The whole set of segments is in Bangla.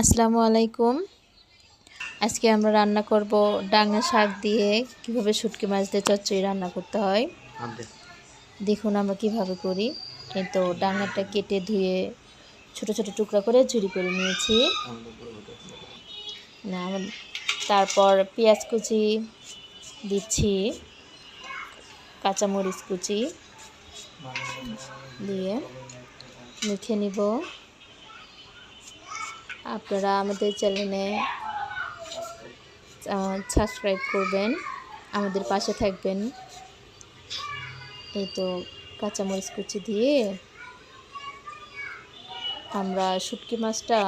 আসসালামু আলাইকুম। আজকে আমরা রান্না করব ডাঙা শাক দিয়ে কীভাবে শুটকি মাছ দিয়ে চচ্চড়ি রান্না করতে হয়। দেখুন আমরা কীভাবে করি। এই তো ডাঙাটা কেটে ধুয়ে ছোট ছোট টুকরা করে ঝুড়ি করে নিয়েছি। না তারপর পেঁয়াজ কুচি দিচ্ছি কাঁচামরিচ কুচি দিয়ে মেখে নিব। আপনারা আমাদের চ্যানেলে সাবস্ক্রাইব করবেন, আমাদের পাশে থাকবেন। এই তো কাঁচামরিচ কুচি দিয়ে আমরা শুটকি মাছটা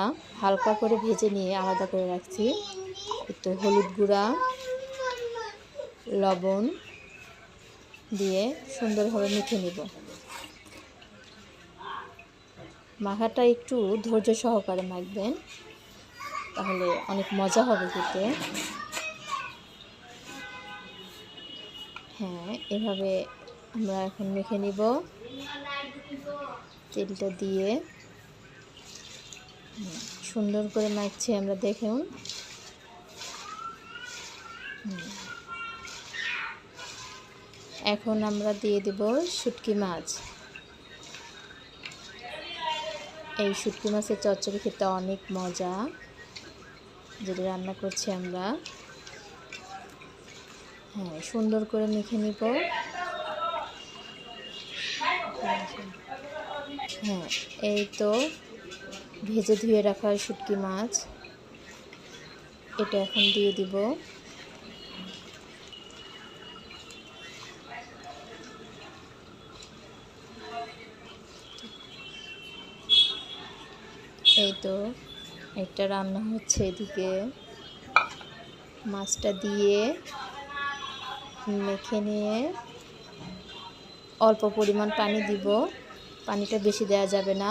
হালকা করে ভেজে নিয়ে আলাদা করে রাখছি। একটু হলুদ গুঁড়া, লবণ দিয়ে সুন্দরভাবে মেখে নিব। মাখাটা একটু ধৈর্য সহকারে মাখবেন, তাহলে অনেক মজা হবে খেতে। হ্যাঁ এভাবে আমরা এখন মেখে নিব। তেলটা দিয়ে। সুন্দর করে মাখছি আমরা দেখুন। এখন আমরা দিয়ে দেব শুটকি মাছ। এই শুটকি মাছের চচ্চড়ি খেতে অনেক মজা। যেটা রান্না করছি আমরা। হ্যাঁ সুন্দর করে মেখে নিব। হ্যাঁ এই তো ভেজে ধুয়ে রাখা শুটকি মাছ। এটা এখন দিয়ে দিব। এই তো, একটা রান্না হচ্ছে এদিকে। মাছটা দিয়ে মেখে নিয়ে অল্প পরিমাণ পানি দিব। পানিটা বেশি দেওয়া যাবে না।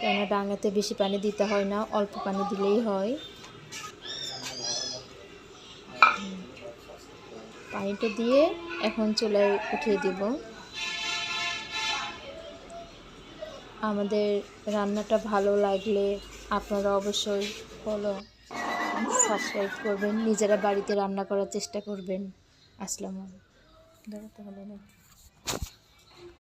কেননা ডাঙাতে বেশি পানি দিতে হয় না, অল্প পানি দিলেই হয়। পানিটা দিয়ে এখন চুলায় উঠিয়ে দিব। আমাদের রান্নাটা ভালো লাগলে আপনারা অবশ্যই ফলো সাবস্ক্রাইব করবেন। নিজেরা বাড়িতে রান্না করার চেষ্টা করবেন। আসসালামু আলাইকুম।